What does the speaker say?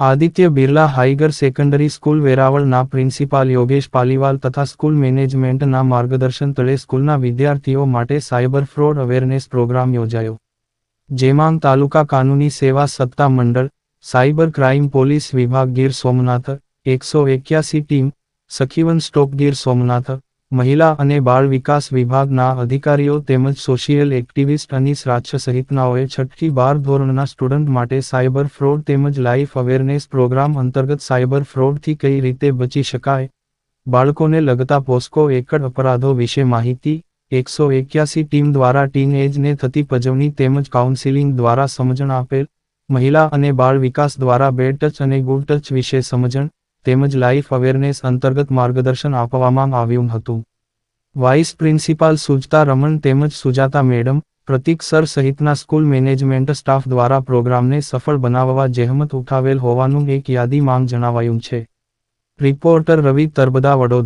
Aditya Birla higher secondary school વેરાવળના principal Yogesh Paliwal તથા school મેનેજમેન્ટના માર્ગદર્શન તળે સ્કૂલના વિદ્યાર્થીઓ માટે સાયબર ફ્રોડ અવેરનેસ પ્રોગ્રામ યોજાયો. જેમાં તાલુકા કાનૂની સેવા સત્તા મંડળ, સાયબર ક્રાઇમ પોલીસ વિભાગ ગીર સોમનાથ, એકસો એક્યાસી ટીમ, સખીવન સ્ટોપ ગીર સોમનાથ મહિલા અને બાળ વિકાસ વિભાગના અધિકારીઓ તેમજ સોશિયલ એક્ટિવિસ્ટ અનીસ રાજ સહિતનાઓએ છઠ્ઠી બાર ધોરણના સ્ટુડન્ટ માટે સાયબર ફ્રોડ તેમજ લાઈફ અવેરનેસ પ્રોગ્રામ અંતર્ગત સાયબર ફ્રોડથી કઈ રીતે બચી શકાય? બાળકોને લગતા પોસ્કો એકડ અપરાધો વિશે માહિતી, એકસો એક્યાસી ટીમ દ્વારા ટીનએજને થતી પજવણી તેમજ કાઉન્સિલિંગ દ્વારા સમજણ આપેલ, મહિલા અને બાળ વિકાસ દ્વારા બેડ ટચ અને ગુડ ટચ વિશે સમજણ તેમજ લાઈફ અવેરનેસ અંતર્ગત માર્ગદર્શન આપવામાં આવ્યું હતું. વાઇસ પ્રિન્સિપાલ સુજતા રમણ તેમજ સુજાતા મેડમ, પ્રતિક સર સહિતના સ્કૂલ મેનેજમેન્ટ સ્ટાફ દ્વારા પ્રોગ્રામને સફળ બનાવવા જહેમત ઉઠાવેલ હોવાનું એક યાદીમાં જણાવાયું છે. રિપોર્ટર રવિ તરબદા વડોદરા.